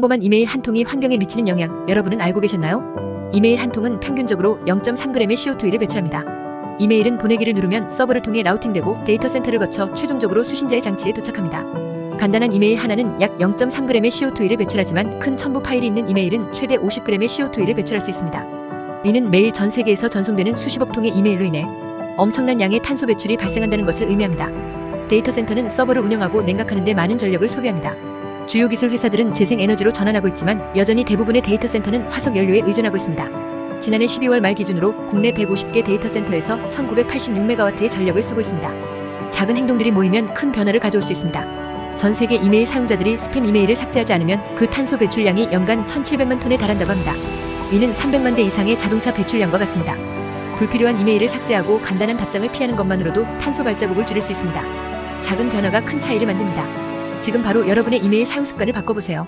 평범한 이메일 한 통이 환경에 미치는 영향 여러분은 알고 계셨나요? 이메일 한 통은 평균적으로 0.3g의 CO2를 배출합니다. 이메일은 보내기를 누르면 서버를 통해 라우팅되고 데이터 센터를 거쳐 최종적으로 수신자의 장치에 도착합니다. 간단한 이메일 하나는 약 0.3g의 CO2를 배출하지만 큰 첨부 파일이 있는 이메일은 최대 50g의 CO2를 배출할 수 있습니다. 이는 매일 전 세계에서 전송되는 수십억 통의 이메일로 인해 엄청난 양의 탄소 배출이 발생한다는 것을 의미합니다. 데이터 센터는 서버를 운영하고 냉각하는 데 많은 전력을 소비합니다. 주요 기술 회사들은 재생 에너지로 전환하고 있지만 여전히 대부분의 데이터 센터는 화석 연료에 의존하고 있습니다. 지난해 12월 말 기준으로 국내 150개 데이터 센터에서 1986메가와트의 전력을 쓰고 있습니다. 작은 행동들이 모이면 큰 변화를 가져올 수 있습니다. 전 세계 이메일 사용자들이 스팸 이메일을 삭제하지 않으면 그 탄소 배출량이 연간 1,700만 톤에 달한다고 합니다. 이는 300만 대 이상의 자동차 배출량과 같습니다. 불필요한 이메일을 삭제하고 간단한 답장을 피하는 것만으로도 탄소 발자국을 줄일 수 있습니다. 작은 변화가 큰 차이를 만듭니다. 지금 바로 여러분의 이메일 사용 습관을 바꿔보세요.